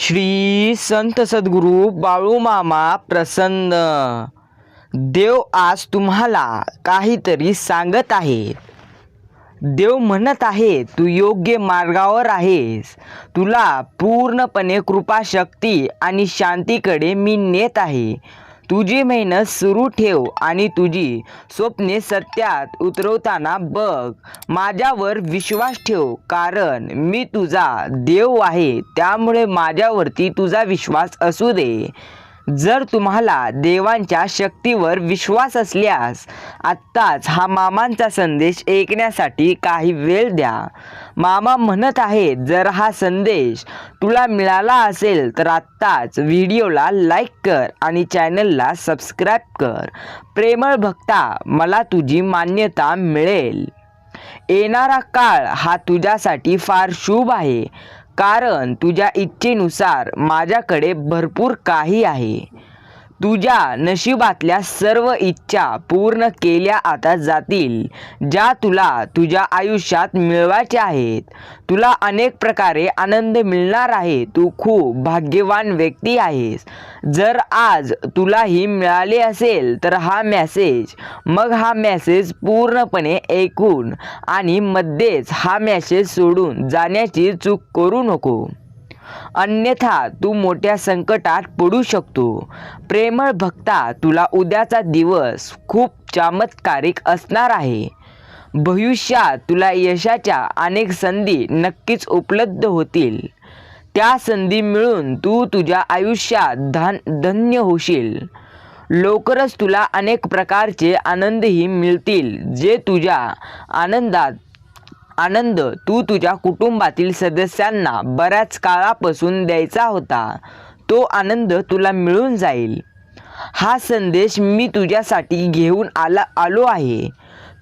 श्री संत सद्गुरू बाळूमामा प्रसन्न. देव आज तुम्हाला काहीतरी सांगत आहे देव म्हणत आहे तू योग्य मार्गावर आहेस. तुला पूर्णपणे कृपाशक्ती आणि शांतीकडे मी नेत आहे. तुझी मेहनत सुरू ठेव आणि तुझी स्वप्ने सत्यात उतरवताना बघ. माझ्यावर विश्वास ठेव कारण मी तुझा देव आहे. त्यामुळे माझ्यावरती तुझा विश्वास असू दे. जर तुम्हाला देवांच्या शक्तीवर विश्वास असल्यास आत्ताच हा मामांचा संदेश ऐकण्यासाठी काही वेळ द्या. मामा म्हणत आहेत जर हा संदेश तुला मिळाला असेल तर आत्ताच व्हिडिओला लाईक कर आणि चॅनलला सबस्क्राईब कर. प्रेमळ भक्ता मला तुझी मान्यता मिळेल. येणारा काळ हा तुझ्यासाठी फार शुभ आहे. कारण तुझ्या इच्छेनुसार माझ्याकडे भरपूर काही आहे. तुझ्या नशिबातल्या सर्व इच्छा पूर्ण केल्या आता जातील ज्या तुला तुझ्या आयुष्यात मिळवायच्या आहेत. तुला अनेक प्रकारे आनंद मिळणार आहे. तू खूप भाग्यवान व्यक्ती आहेस. जर आज तुलाही मिळाले असेल तर हा मेसेज मग हा मॅसेज पूर्णपणे ऐकून आणि मध्येच हा मॅसेज सोडून जाण्याची चूक करू नको. अन्यथा तू मोठ्या संकटात पडू शकतो. प्रेमळ भक्ता तुला उद्याचा दिवस खूप चमत्कारिक असणार आहे. भविष्यात तुला यशाच्या अनेक संधी नक्कीच उपलब्ध होतील. त्या संधी मिळून तू तुझ्या आयुष्यात धन धन्य होशील. लवकरच तुला अनेक प्रकारचे आनंदही मिळतील जे तुझ्या आनंदात आनंद तू तुझ्या कुटुंबातील सदस्यांना बऱ्याच काळापासून द्यायचा होता. तो आनंद तुला मिळून जाईल. हा संदेश मी तुझ्यासाठी घेऊन आला आलो आहे.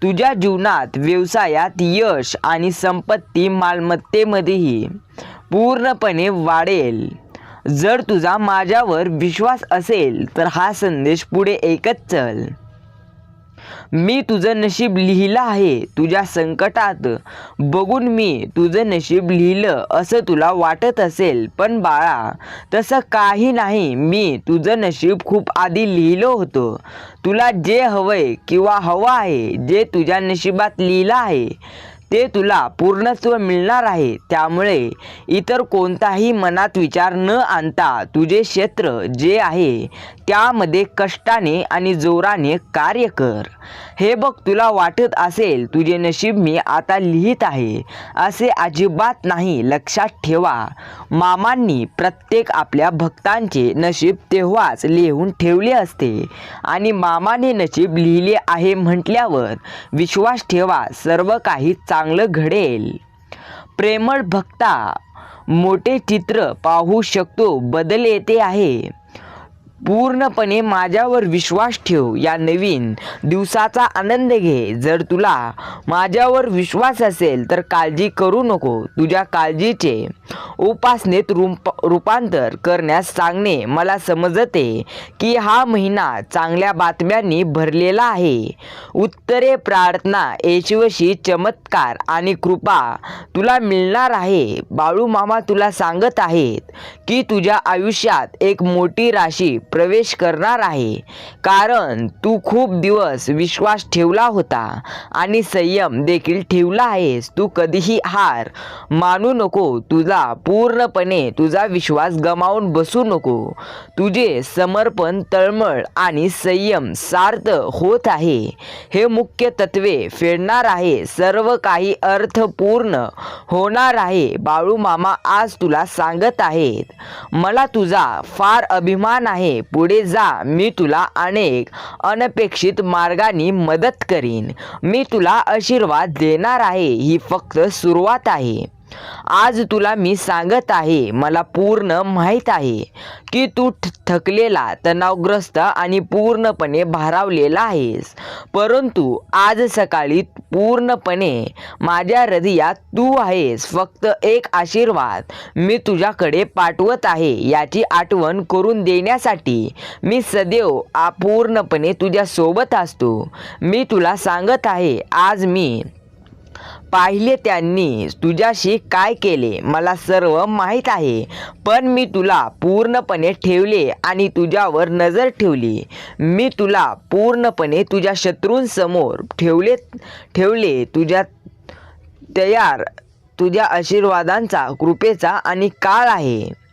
तुझ्या जीवनात व्यवसायात यश आणि संपत्ती मालमत्तेमध्येही पूर्णपणे वाढेल. जर तुझा माझ्यावर विश्वास असेल तर हा संदेश पुढे एकच चल. मी तुझं नशीब लिहिलं आहे तुझ्या संकटात. बघून मी तुझं नशीब लिहिलं असं तुला वाटत असेल. पण बाळा तसं काही नाही. मी तुझं नशीब खूप आधी लिहिलं होतं. तुला जे हवंय किंवा हवं आहे जे तुझ्या नशिबात लिहिलं आहे ते तुला पूर्णत्व मिळणार आहे. त्यामुळे इतर कोणताही मनात विचार न आणता तुझे क्षेत्र जे आहे त्यामध्ये कष्टाने आणि जोराने कार्य कर. हे बघ तुला वाटत असेल तुझे नशीब मी आता लिहित आहे. असे अजिबात नाही लक्षात ठेवा. मामांनी प्रत्येक आपल्या भक्तांचे नशीब तेव्हाच लिहून ठेवले असते. आणि मामाने नशीब लिहिले आहे म्हटल्यावर विश्वास ठेवा सर्व काही चांगलं घडेल. प्रेमळ भक्ता मोठे चित्र पाहू शकतो बदल येते आहे. पूर्णपणे माझ्यावर विश्वास ठेव या नवीन दिवसाचा आनंद घे. जर तुला माझ्यावर विश्वास असेल तर काळजी करू नको. तुझ्या काळजीचे उपासनेत रूप रूपांतर करण्यास सांगणे मला समजते की हा महिना चांगल्या बातम्यांनी भरलेला आहे. उत्तरे प्रार्थना येशवशी चमत्कार आणि कृपा तुला मिळणार आहे. बाळू मामा तुला सांगत आहेत की तुझ्या आयुष्यात एक मोठी राशी प्रवेश करणार आहे. कारण तू खूप दिवस विश्वास ठेवला होता आणि संयम देखील ठेवला आहेस. तू कधीही हार मानू नको. तुझा पूर्णपणे तुझा विश्वास गमावून बसू नको. तुझे समर्पण तळमळ आणि संयम सार्थ होत आहे. हे मुख्य तत्वे फेडणार आहे. सर्व काही अर्थपूर्ण होणार आहे. बाळू मामा आज तुला सांगत आहेत. मला तुझा फार अभिमान आहे. पुढे जा. मी तुला अनेक अनपेक्षित मार्गाने मदत करीन. मी तुला आशीर्वाद देणार आहे. ही फक्त सुरुवात आहे. आज तुला मी सांगत आहे मला पूर्ण माहीत आहे की तू थकलेला तणावग्रस्त आणि पूर्णपणे भारावलेला आहेस. परंतु आज सकाळी पूर्णपणे माझ्या हृदयात तू आहेस फक्त एक आशीर्वाद मी तुझ्याकडे पाठवत आहे याची आठवण करून देण्यासाठी मी सदैव पूर्णपणे तुझ्यासोबत असतो. मी तुला सांगत आहे आज मी पाहिले त्यांनी. तुझ्याशी काय केले? मला सर्व माहीत आहे. पण मी तुला पूर्णपणे ठेवले आणि तुझ्यावर नजर ठेवली. मी तुला पूर्णपणे तुझ्या शत्रूंसमोर ठेवले ठेवले. तुझ्या तयार तुझ्या आशीर्वादांचा कृपेचा आणि काळ आहे.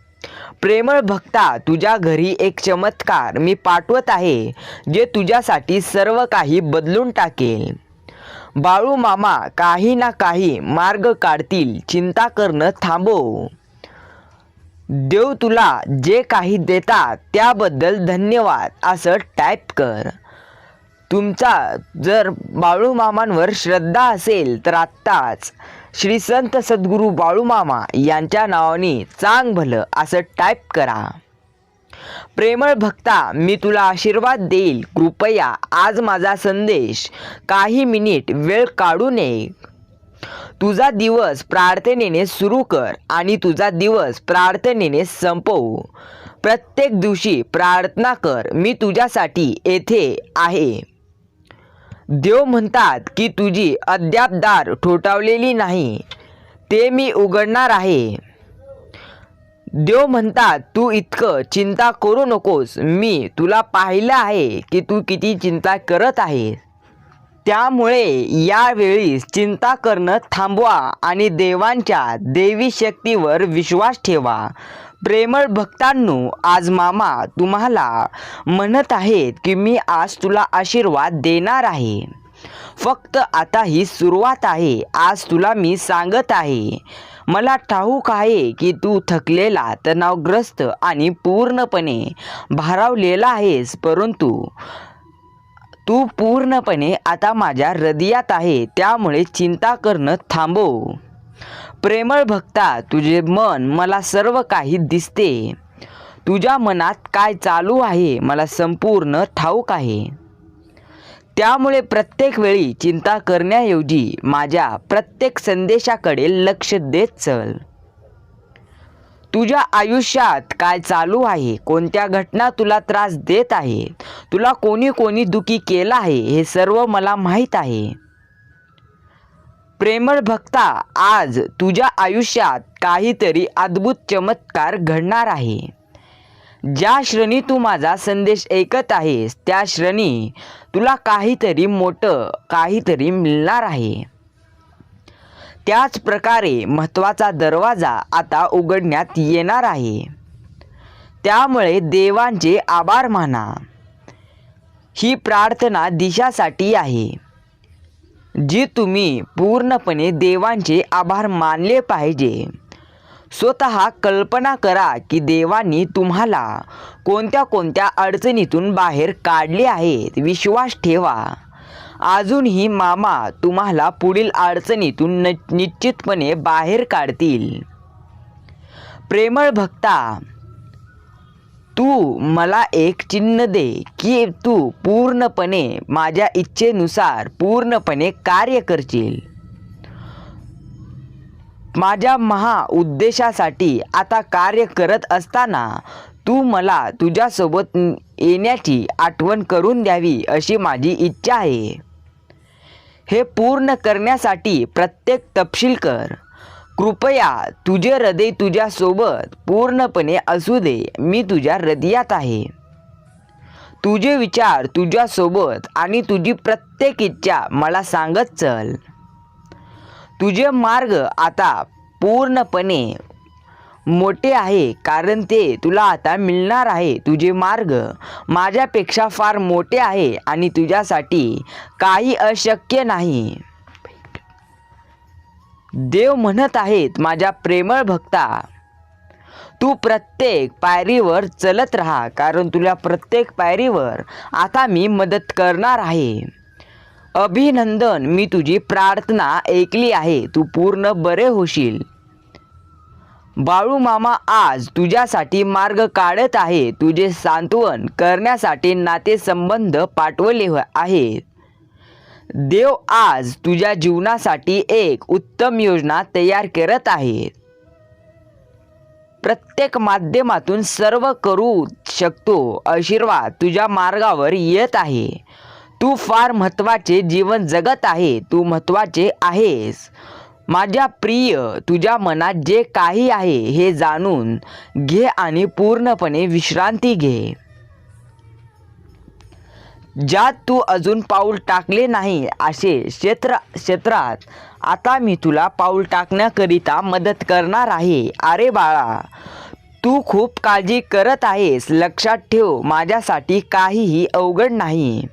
प्रेमळ भक्ता तुझ्या घरी एक चमत्कार मी पाठवत आहे जे तुझ्यासाठी सर्व काही बदलून टाकेल. बाळू मामा काही ना काही मार्ग काढतील. चिंता करणं थांबव. देव तुला जे काही देतात त्याबद्दल धन्यवाद. असं टाईप कर. तुमचा जर बाळूमामांवर श्रद्धा असेल तर आत्ताच श्री संत सद्गुरू बाळूमामा यांच्या नावाने चांग भलं असं टाईप करा. प्रेमळ भक्ता मी तुला आशीर्वाद देईल. कृपया आज माझा संदेश. काही मिनिट वेळ काढू नये. तुझा दिवस प्रार्थनेने सुरू कर आणि तुझा दिवस प्रार्थनेने संपवू. प्रत्येक दिवशी प्रार्थना कर मी तुझ्यासाठी येथे आहे. देव म्हणतात की तुझी अद्याप दार ठोठावलेली नाही. ते मी उघडणार आहे. देव म्हणतात तू इतकं चिंता करू नकोस. मी तुला पाहिलं आहे की तू किती चिंता करत आहेस. त्यामुळे यावेळी चिंता करणं थांबवा आणि देवांच्या देवी शक्तीवर विश्वास ठेवा. प्रेमळ भक्तांनो आज मामा तुम्हाला म्हणत आहेत की मी आज तुला आशीर्वाद देणार आहे. फक्त आता ही सुरुवात आहे. आज तुला मी सांगत आहे. मला ठाऊक आहे की तू थकलेला तणावग्रस्त आणि पूर्णपणे भारावलेला आहेस परंतु तू पूर्णपणे आता माझ्या हृदयात आहे त्यामुळे चिंता करणं थांबव. प्रेमळ भक्ता तुझे मन मला सर्व काही दिसते. तुझ्या मनात काय चालू आहे मला संपूर्ण ठाऊक आहे. त्यामुळे प्रत्येक वेळी चिंता करण्याऐवजी माझ्या प्रत्येक संदेशाकडे लक्ष देत चल. तुझ्या आयुष्यात काय चालू आहे? कोणत्या घटना तुला त्रास देत आहे? तुला कोणी कोणी दुखी केला आहे? हे सर्व मला माहीत आहे. प्रेमळ भक्ता आज तुझ्या आयुष्यात काहीतरी अद्भुत चमत्कार घडणार आहे. ज्या श्रेणी तू माझा संदेश ऐकत आहेस त्या श्रेणी तुला काहीतरी मोठं काहीतरी मिळणार आहे. त्याच प्रकारे महत्त्वाचा दरवाजा आता उघडण्यात येणार आहे. त्यामुळे देवांचे आभार माना. ही प्रार्थना दिशासाठी आहे. जी तुम्ही पूर्णपणे देवांचे आभार मानले पाहिजे. स्वतः कल्पना करा की देवांनी तुम्हाला कोणत्या कोणत्या अडचणीतून बाहेर काढले आहेत. विश्वास ठेवा. अजूनही मामा तुम्हाला पुढील अडचणीतून न निश्चितपणे बाहेर काढतील. प्रेमळ भक्ता तू मला एक चिन्ह दे की तू पूर्णपणे माझ्या इच्छेनुसार पूर्णपणे कार्य करशील. माझ्या महा उद्देशासाठी आता कार्य करत असताना तू मला तुझ्यासोबत येण्याची आठवण करून द्यावी अशी माझी इच्छा आहे. हे पूर्ण करण्यासाठी प्रत्येक तपशील कर. कृपया तुझे हृदय तुझ्यासोबत पूर्णपणे असू दे मी तुझ्या हृदयात आहे. तुझे विचार तुझ्यासोबत आणि तुझी प्रत्येक इच्छा मला सांगत चल. तुझे मार्ग आता पूर्णपणे मोठे आहे कारण ते तुला आता मिळणार आहे. तुझे मार्ग माझ्यापेक्षा फार मोठे आहे आणि तुझ्यासाठी काही अशक्य नाही. देव म्हणत आहेत माझ्या प्रेमळ भक्ता तू प्रत्येक पायरीवर चलत राहा कारण तुला प्रत्येक पायरीवर आता मी मदत करणार आहे. अभिनंदन मी तुझी प्रार्थना ऐकली आहे. तू पूर्ण बरे होशील. बाळू मामा आज तुझ्यासाठी मार्ग काढत आहे. तुझे सांत्वन करण्यासाठी नातेसंबंध पाठवले हो- आहे देव आज तुझ्या जीवनासाठी एक उत्तम योजना तयार करत आहे. प्रत्येक माध्यमातून सर्व करू शकतो. आशीर्वाद तुझ्या मार्गावर येत आहे. तू फार महत्त्वाचे जीवन जगत आहे तू महत्त्वाचे आहेस. माझ्या प्रिय तुझ्या मनात जे काही आहे हे जाणून घे आणि पूर्णपणे विश्रांती घे. ज्यात तू अजून पाऊल टाकले नाही असे क्षेत्र क्षेत्रात आता मी तुला पाऊल टाकण्याकरिता मदत करणार आहे. अरे बाळा तू खूप काळजी करत आहेस. लक्षात ठेव माझ्यासाठी काहीही अवघड नाही.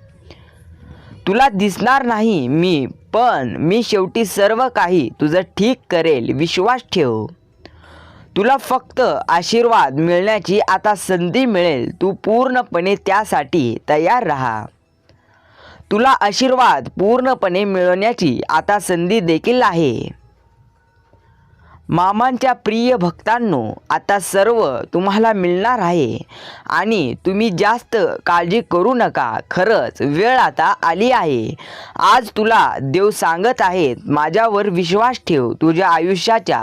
तुला दिसणार नाही मी पण मी शेवटी सर्व काही तुझं ठीक करेल. विश्वास ठेव. तुला फक्त आशीर्वाद मिळण्याची आता संधी मिळेल. तू पूर्णपणे त्यासाठी तयार राहा. तुला आशीर्वाद पूर्णपणे मिळवण्याची आता संधी देखील आहे. मामांच्या प्रिय भक्तांनो आता सर्व तुम्हाला मिळणार आहे. आणि तुम्ही जास्त काळजी करू नका. खरंच वेळ आता आली आहे. आज तुला देव सांगत आहेत माझ्यावर विश्वास ठेव. तुझ्या आयुष्याच्या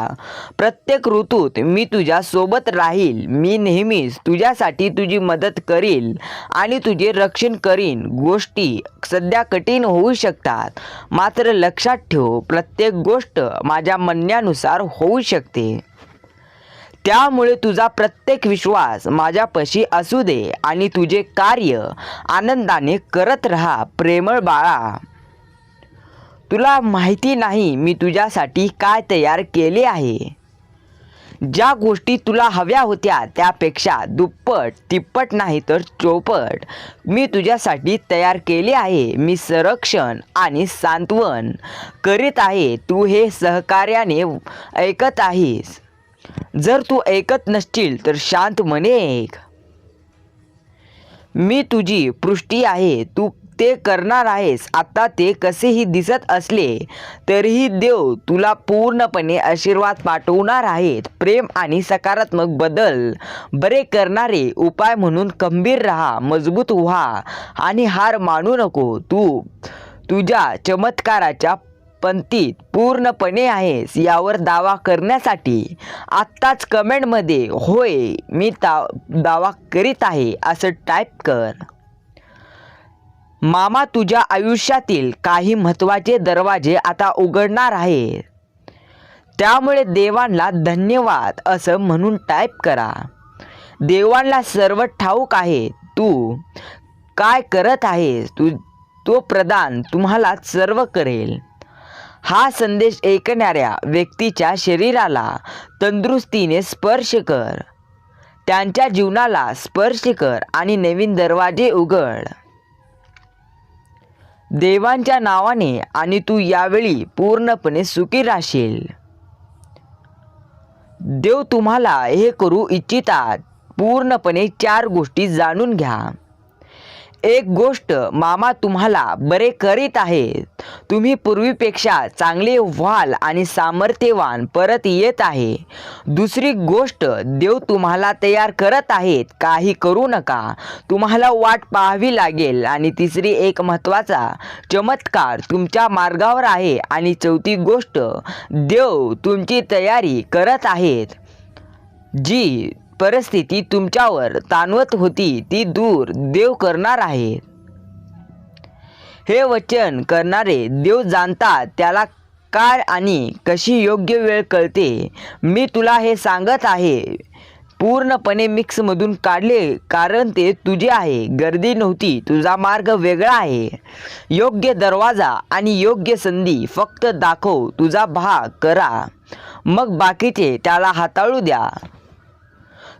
प्रत्येक ऋतूत मी तुझ्या सोबत राहील. मी नेहमीच तुझ्यासाठी तुझी मदत करील आणि तुझे रक्षण करीन. गोष्टी सध्या कठीण होऊ शकतात. मात्र लक्षात ठेव प्रत्येक गोष्ट माझ्या म्हणण्यानुसार होऊ शकते. त्यामुळे तुझा प्रत्येक विश्वास माझ्यापाशी असू दे आणि तुझे कार्य आनंदाने करत राहा प्रेमळ बाळा. तुला माहिती नाही मी तुझ्यासाठी काय तयार केले आहे. ज्या गोष्टी तुला हव्या होत्या त्यापेक्षा दुप्पट तिप्पट नाही तर चौपट. मी तुझ्यासाठी तयार केले आहे. मी संरक्षण आणि सांत्वन करीत आहे. तू हे सहकार्याने ऐकत आहेस. जर तू ऐकत नसशील तर शांत मने ऐक मी तुझी पृष्टी आहे. तू ते करणार आहेस. आता ते कसेही दिसत असले तरीही देव तुला पूर्णपणे आशीर्वाद पाठवणार आहेत. प्रेम आणि सकारात्मक बदल बरे करणारे उपाय म्हणून खंबीर राहा मजबूत व्हा आणि हार मानू नको. तू तुझ्या चमत्काराच्या पंतीत पूर्णपणे आहेस यावर दावा करण्यासाठी. आत्ताच कमेंटमध्ये होय मी ता दावा करीत आहे असं टाईप कर. मामा तुझ्या आयुष्यातील काही महत्त्वाचे दरवाजे आता उघडणार आहे त्यामुळे देवांना धन्यवाद असं म्हणून टाईप करा. देवांना सर्व ठाऊक आहे. तू काय करत आहेस? तू तो प्रदान तुम्हाला सर्व करेल. हा संदेश ऐकणाऱ्या व्यक्तीच्या शरीराला तंदुरुस्तीने स्पर्श कर. त्यांच्या जीवनाला स्पर्श कर आणि नवीन दरवाजे उघड. देवांच्या नावाने आणि तू यावेळी पूर्णपणे सुखी राहशील. देव तुम्हाला हे करू इच्छितात. पूर्णपणे चार गोष्टी जाणून घ्या. एक गोष्ट मामा तुम्हाला बरे करीत आहेत. तुम्ही पूर्वीपेक्षा चांगले व्हाल आणि सामर्थ्यवान परत येत आहे. दुसरी गोष्ट देव तुम्हाला तयार करत आहेत काही करू नका. तुम्हाला वाट पाहावी लागेल आणि तिसरी एक महत्त्वाचा चमत्कार तुमच्या मार्गावर आहे आणि चौथी गोष्ट देव तुमची तयारी करत आहेत. जी परिस्थिती तुमच्यावर ताणवत होती ती दूर देव करणार आहे. हे वचन करणारे देव जाणतात त्याला काय आणि कशी योग्य वेळ कळते? मी तुला हे सांगत आहे. पूर्णपणे मिक्समधून काढले कारण ते तुझे आहे. गर्दी नव्हती तुझा मार्ग वेगळा आहे. योग्य दरवाजा आणि योग्य संधी फक्त दाखव तुझा भाग करा. मग बाकीचे त्याला हाताळू द्या.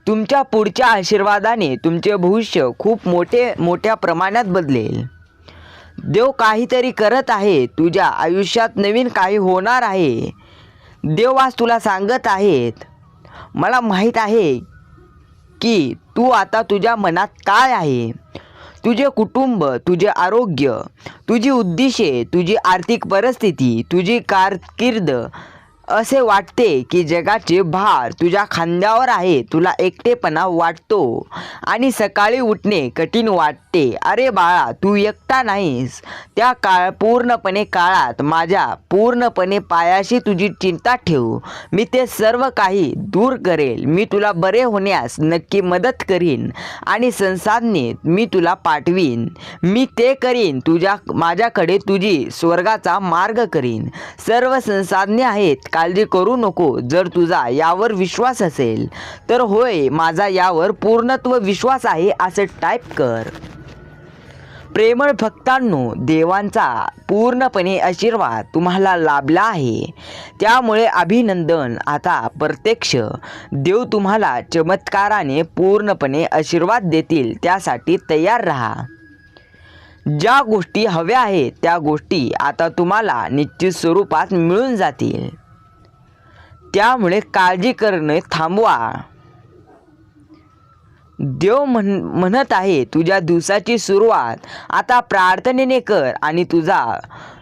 तुमच्या पुढच्या आशीर्वादाने तुमचे भविष्य खूप मोठे मोठ्या प्रमाणात बदलेल. देव काहीतरी करत आहे तुझ्या आयुष्यात नवीन काही होणार आहे. देव आज तुला सांगत आहेत. मला माहीत आहे की तू आता तुझ्या मनात काय आहे? तुझे कुटुंब तुझे आरोग्य तुझी उद्दिष्टे तुझी आर्थिक परिस्थिती तुझी कारकीर्द असे वाटते की जगाचे भार तुझ्या खांद्यावर आहे तुला एकटेपणा वाटतो. आणि सकाळी उठणे कठीण वाटते. अरे बाळा तू एकटा नाहीस. त्या काळ पूर्णपणे काळात माझ्या पूर्णपणे पायाशी तुझी चिंता ठेव. मी ते सर्व काही दूर करेल. मी तुला बरे होण्यास नक्की मदत करीन आणि संसाधने मी तुला पाठवीन. मी ते करीन. तुझ्या माझ्याकडे तुझी स्वर्गाचा मार्ग करीन. सर्व संसाधने आहेत. काळजी करू नको. जर तुझा यावर विश्वास असेल तर होय माझा यावर पूर्णत्व विश्वास आहे असं टाईप कर. प्रेमळ भक्तांनो देवांचा पूर्णपणे आशीर्वाद तुम्हाला लाभला आहे. त्यामुळे अभिनंदन. आता प्रत्यक्ष देव तुम्हाला चमत्काराने पूर्णपणे आशीर्वाद देतील त्यासाठी तयार राहा. ज्या गोष्टी हव्या आहेत त्या गोष्टी आता तुम्हाला निश्चित स्वरूपात मिळून जातील. त्यामुळे काळजी करणे थांबवा. देव म्हण म्हणत आहे तुझ्या दिवसाची सुरुवात. आता प्रार्थनेने कर आणि तुझा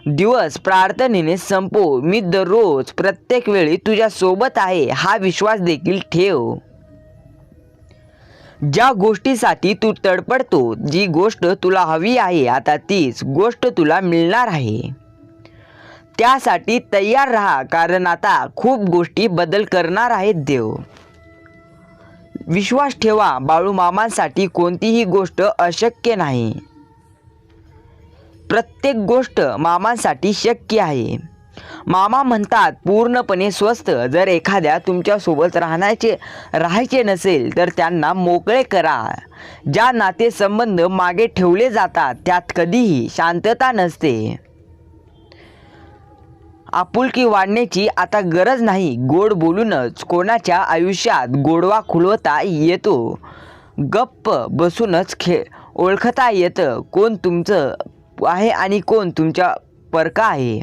दिवस प्रार्थनेने संपो. मी दररोज प्रत्येक वेळी तुझ्या सोबत आहे हा विश्वास देखील ठेव. ज्या गोष्टीसाठी तू तडपडतो जी गोष्ट तुला हवी आहे आता तीच गोष्ट तुला मिळणार आहे. त्यासाठी तयार राहा कारण आता खूप गोष्टी बदल करणार आहेत देव. विश्वास ठेवा बाळू मामांसाठी कोणतीही गोष्ट अशक्य नाही. प्रत्येक गोष्ट मामांसाठी शक्य आहे. मामा म्हणतात पूर्णपणे स्वस्त जर एखाद्या तुमच्यासोबत राहण्याचे राहायचे नसेल तर त्यांना मोकळे करा. ज्या नातेसंबंध मागे ठेवले जातात त्यात कधीही शांतता नसते. आपुलकी वाढण्याची आता गरज नाही. गोड बोलूनच कोणाच्या आयुष्यात गोडवा खुलवता येतो? गप्प बसूनच खे ओळखता येतं कोण तुमचं आहे आणि कोण तुमच्या परका आहे.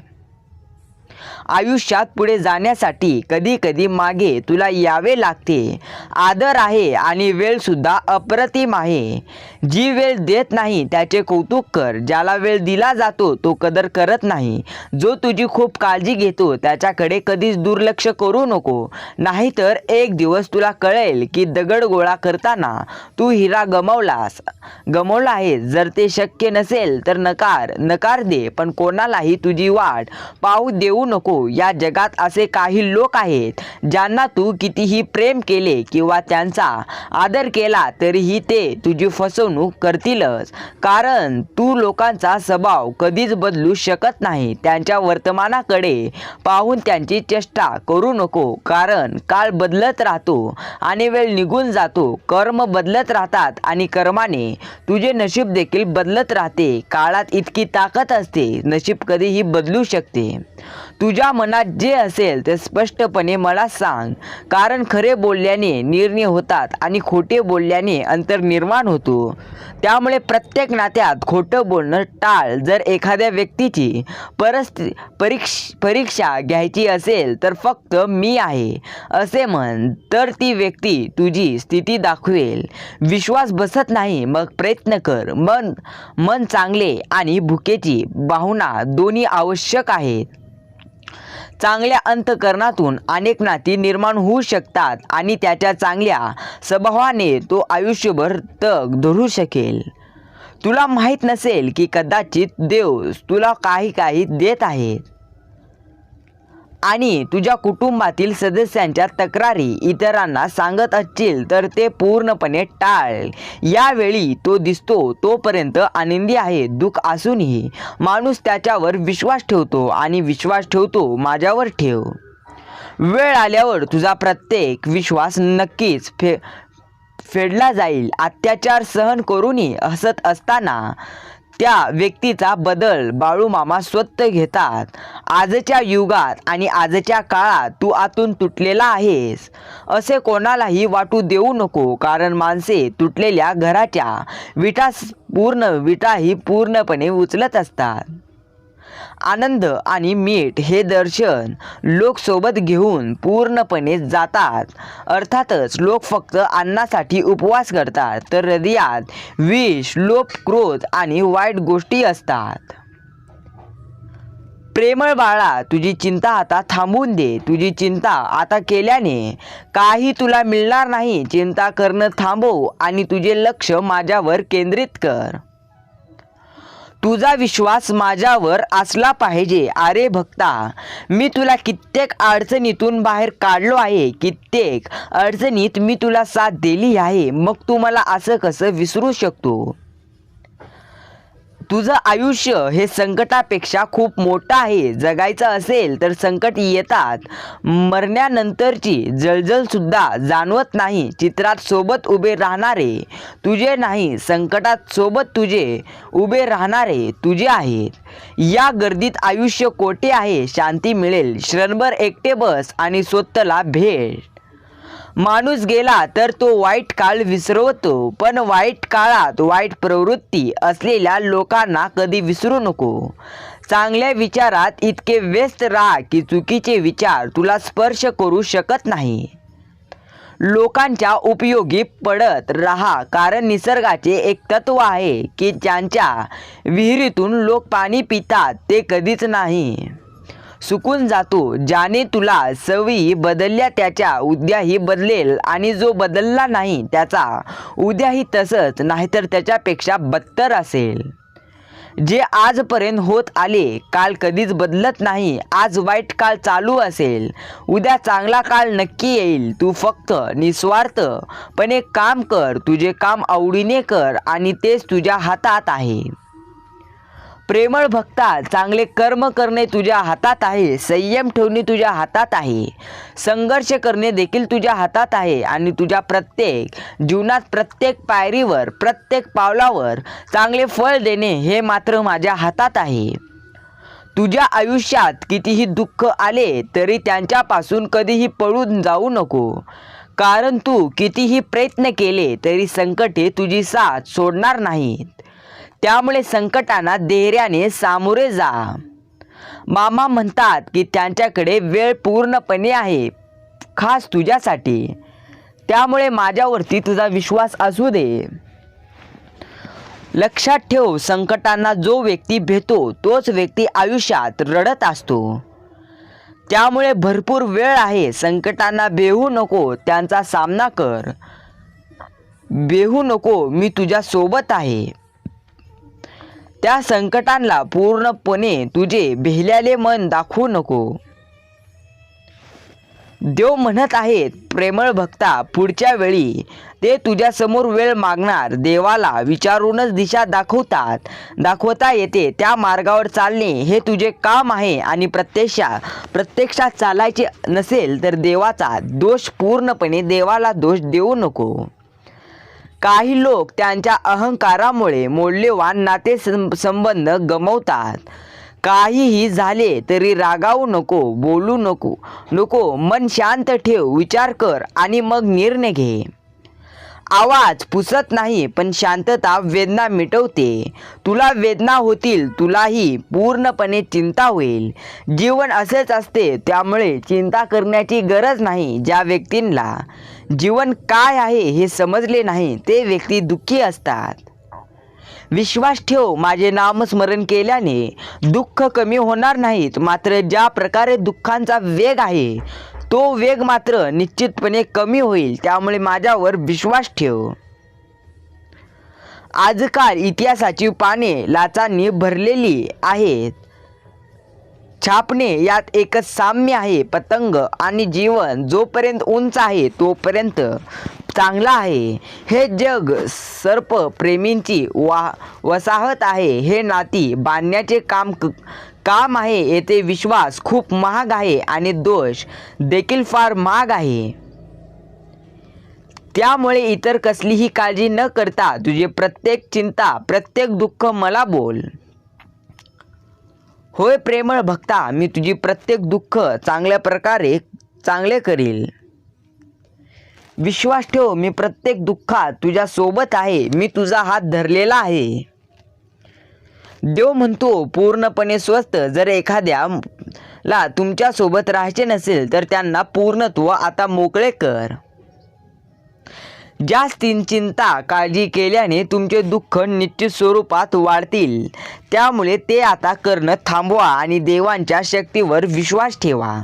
आयुष्यात पुढे जाण्यासाठी कधी कधी मागे तुला यावे लागते. आदर आहे आणि वेळसुद्धा अप्रतिम आहे. जी वेळ देत नाही त्याचे कौतुक कर. ज्याला वेळ दिला जातो तो कदर करत नाही. जो तुझी खूप काळजी घेतो त्याच्याकडे कधीच दुर्लक्ष करू नको. नाहीतर एक दिवस तुला कळेल की दगड गोळा करताना तू हिरा गमावलास. गमावला आहे जर ते शक्य नसेल तर नकार. नकार दे पण कोणालाही तुझी वाट पाहू देऊ नको. या जगात असे काही लोक आहेत ज्यांना तू कितीही प्रेम केले किंवा त्यांचा आदर केला तरीही ते तुझी फसवणूक करतीलच. कारण तू लोकांचा स्वभाव कधीच बदलू शकत नाही. त्यांच्या वर्तमानाकडे पाहून त्यांची चेष्टा करू नको. कारण काळ बदलत राहतो आणि वेळ निघून जातो. कर्म बदलत राहतात आणि कर्माने तुझे नशीब देखील बदलत राहते. काळात इतकी ताकद असते. नशीब कधीही बदलू शकते. तुझ्या मनात जे असेल ते स्पष्टपणे मला सांग. कारण खरे बोलल्याने निर्णय होतात आणि खोटे बोलल्याने अंतर निर्माण होतो. त्यामुळे प्रत्येक नात्यात खोटं बोलणं टाळ जर एखाद्या व्यक्तीची परस्ति परीक्ष परीक्षा घ्यायची असेल तर फक्त मी आहे असे म्हण तर ती व्यक्ती तुझी स्थिती दाखवेल. विश्वास बसत नाही मग प्रयत्न कर. मन मन चांगले आणि भुकेची भावना दोन्ही आवश्यक आहेत. चांगल्या अंतकरणातून अनेक नाती निर्माण होऊ शकतात आणि त्याच्या चांगल्या स्वभावाने तो आयुष्यभर तग धरू शकेल. तुला माहीत नसेल की कदाचित देव तुला काही काही देत आहेत. आणि तुझ्या कुटुंबातील सदस्यांच्या तक्रारी इतरांना सांगत असतील तर ते पूर्णपणे टाळ. यावेळी तो दिसतो तोपर्यंत आनंदी आहे दुःख असूनही. माणूस त्याच्यावर विश्वास ठेवतो आणि विश्वास ठेवतो माझ्यावर ठेव. वेळ आल्यावर तुझा प्रत्येक विश्वास नक्कीच फे फेडला जाईल. अत्याचार सहन करूनही हसत असताना त्या व्यक्तीचा बदल बाळूमामा स्वतः घेतात. आजच्या युगात आणि आजच्या काळात तू आतून तुटलेला आहेस. असे कोणालाही वाटू देऊ नको कारण माणसे तुटलेल्या घराच्या विटा पूर्ण विटाही पूर्णपणे उचलत असतात. आनंद आणि मीठ हे दर्शन लोक सोबत घेऊन पूर्णपणे जातात. अर्थातच लोक फक्त अन्नासाठी उपवास करतात तर हृदयात विष लोप क्रोध आणि वाईट गोष्टी असतात. प्रेमळ बाळा तुझी चिंता आता थांबून दे. तुझी चिंता आता केल्याने काही तुला मिळणार नाही. चिंता करणं थांबव आणि तुझे लक्ष माझ्यावर केंद्रित कर. तुझा विश्वास माझ्यावर असला पाहिजे. अरे भक्ता मी तुला कित्येक अडचणीतून बाहेर काढलो आहे. कित्येक अडचणीत मी तुला साथ दिली आहे. मग तू मला असं कसं विसरू शकतो? तुझं आयुष्य हे संकटापेक्षा खूप मोठं आहे. जगायचं असेल तर संकट येतात. मरण्यानंतरची जळजळ सुद्धा जाणवत नाही. चित्रात सोबत उभे राहणारे तुझे नाही संकटात सोबत तुझे उभे राहणारे तुझे आहेत. या गर्दीत आयुष्य कोठे आहे? शांती मिळेल. क्षणभर एकटे बस आणि स्वतःला भेट. माणूस गेला तर तो वाईट काळ विसरवतो पण वाईट काळात वाईट प्रवृत्ती असलेल्या लोकांना कधी विसरू नको. चांगल्या विचारात इतके व्यस्त राहा की चुकीचे विचार तुला स्पर्श करू शकत नाही. लोकांच्या उपयोगी पडत राहा कारण निसर्गाचे एक तत्व आहे की ज्यांच्या विहिरीतून लोक पाणी पितात ते कधीच नाही. सुकून जातो ज्याने तुला सवयी बदलल्या त्याच्या उद्याही बदलेल आणि जो बदलला नाही त्याचा उद्याही तसंच नाहीतर त्याच्यापेक्षा बत्तर असेल. जे आजपर्यंत होत आले काल कधीच बदलत नाही आज वाईट काळ चालू असेल. उद्या चांगला काळ नक्की येईल तू फक्त निस्वार्थपणे काम कर तुझे काम आवडीने कर आणि तेच तुझ्या हातात आहे. प्रेमळ भक्ता चांगले कर्म करणे तुझ्या हातात आहे संयम ठेवणे तुझ्या हातात आहे. संघर्ष करणे देखील तुझ्या हातात आहे आणि तुझ्या प्रत्येक जीवनात प्रत्येक पायरीवर प्रत्येक पावलावर चांगले फळ देणे हे मात्र माझ्या हातात आहे. तुझ्या आयुष्यात कितीही दुःख आले तरी त्यांच्यापासून कधीही पळून जाऊ नको. कारण तू कितीही प्रयत्न केले तरी संकटे तुझी साथ सोडणार नाहीत. त्यामुळे संकटांना धैर्याने सामोरे जा. मामा म्हणतात की त्यांच्याकडे वेळ पूर्णपणे आहे खास तुझ्यासाठी. त्यामुळे माझ्यावरती तुझा विश्वास असू दे. लक्षात ठेव संकटांना जो व्यक्ती भेटतो तोच व्यक्ती आयुष्यात रडत असतो. त्यामुळे भरपूर वेळ आहे संकटांना बेहू नको त्यांचा सामना कर. बेहू नको मी तुझ्या सोबत आहे. त्या संकटांना पूर्णपणे तुझे भेल्याले मन दाखवू नको. देव म्हणत आहेत प्रेमळ भक्ता पुढच्या वेळी ते तुझ्यासमोर वेळ मागणार. देवाला विचारूनच दिशा दाखवतात. दाखवता येते त्या मार्गावर चालणे हे तुझे काम आहे आणि प्रत्यक्षात प्रत्यक्षात चालायचे नसेल तर देवाचा दोष पूर्णपणे देवाला दोष देऊ नको. काही लोक त्यांच्या अहंकारामुळे मौल्यवान नाते सं- संबंध गमवतात. काहीही झाले तरी रागावू नको बोलू नको. नको मन शांत ठेव विचार कर आणि मग निर्णय घे. आवाज पुसत नाही पण शांतता वेदना मिटवते. तुला वेदना होतील तुलाही पूर्णपणे चिंता होईल. जीवन असेच असते त्यामुळे चिंता करण्याची गरज नाही ज्या व्यक्तींना. जीवन काय आहे हे समजले नाही ते व्यक्ती दुःखी असतात. विश्वास ठेव माझे नामस्मरण केल्याने दुःख कमी होणार नाहीत मात्र ज्या प्रकारे दुःखांचा वेग आहे तो वेग मात्र निश्चितपणे कमी होईल त्यामुळे माझ्यावर विश्वास ठेव. आजकाल इतिहासाची पाने लाचांनी भरलेली आहेत. छापणे यात एकच साम्य आहे पतंग आणि जीवन जोपर्यंत उंच आहे तोपर्यंत चांगला आहे. हे जग सर्प प्रेमींची वा वसाहत आहे हे नाती बांधण्याचे काम क- काम आहे येथे विश्वास खूप महाग आहे आणि दोष देखील फार महाग आहे. त्यामुळे इतर कसलीही काळजी न करता तुझे प्रत्येक चिंता प्रत्येक दुःख मला बोल. होय प्रेमळ भक्ता मी तुझी प्रत्येक दुःख चांगल्या प्रकारे चांगले करील. विश्वास ठेव मी प्रत्येक दुःखात तुझ्या सोबत आहे मी तुझा हात धरलेला आहे. देव म्हणतो पूर्णपणे स्वस्त जर एखाद्या ला तुमच्यासोबत राहायचे नसेल तर त्यांना पूर्णत्व आता मोकळे कर. जास्त चिंता काळजी केल्याने तुमचे दुःख निश्चित स्वरूपात वाढतील. त्यामुळे ते आता करणं थांबवा आणि देवांच्या शक्तीवर विश्वास ठेवा.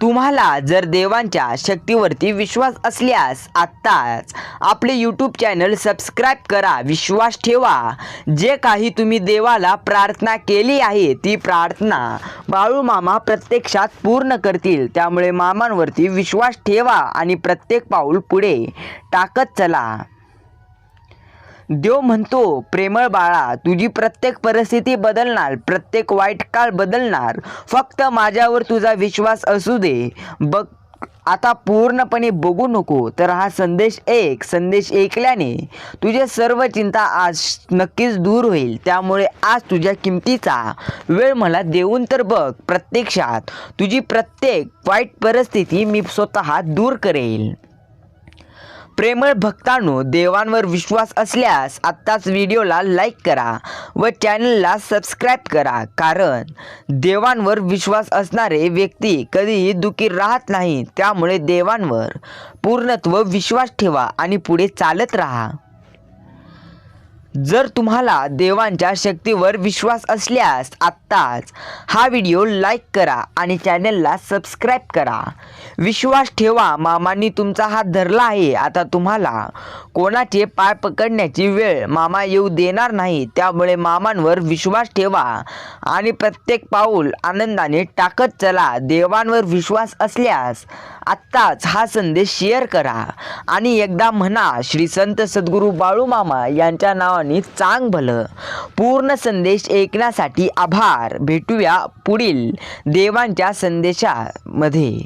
तुम्हाला जर देवांच्या शक्तीवरती विश्वास असल्यास आत्ताच आपले यूट्यूब चॅनल सबस्क्राईब करा विश्वास ठेवा. जे काही तुम्ही देवाला प्रार्थना केली आहे ती प्रार्थना बाळू मामा प्रत्यक्षात पूर्ण करतील. त्यामुळे मामांवरती विश्वास ठेवा आणि प्रत्येक पाऊल पुढे टाकत चला. देव म्हणतो प्रेमळ बाळा तुझी प्रत्येक परिस्थिती बदलणार प्रत्येक वाईट काळ बदलणार. फक्त माझ्यावर तुझा विश्वास असू दे. बघ आता पूर्णपणे बघू नको तर हा संदेश एक. संदेश ऐकल्याने तुझे सर्व चिंता आज नक्कीच दूर होईल. त्यामुळे आज तुझ्या किमतीचा वेळ मला देऊन तर बघ प्रत्यक्षात तुझी प्रत्येक वाईट परिस्थिती मी स्वतः दूर करेल. प्रेमळ भक्तांनो देवांवर विश्वास असल्यास आत्ताच व्हिडिओला लाईक करा व चॅनलला सबस्क्राईब करा. कारण देवांवर विश्वास असणारे व्यक्ती कधीही दुखी राहत नाही त्यामुळे देवांवर पूर्णत्व विश्वास ठेवा आणि पुढे चालत राहा. जर तुम्हाला देवांच्या शक्तीवर विश्वास असल्यास आत्ताच हा व्हिडिओ लाईक करा आणि चॅनलला सबस्क्राईब करा. विश्वास ठेवा मामांनी तुमचा हात धरला आहे. आता तुम्हाला कोणाचे पाय पकडण्याची वेळ मामा येऊ देणार नाही त्यामुळे मामांवर विश्वास ठेवा आणि प्रत्येक पाऊल आनंदाने टाकत चला. देवांवर विश्वास असल्यास आत्ताच हा संदेश शेअर करा. आणि एकदा म्हणा श्री संत सद्गुरू बाळू मामा यांच्या नावाने चांग भलं. पूर्ण संदेश ऐकण्यासाठी आभार. भेटूया पुढील देवांच्या संदेशामध्ये.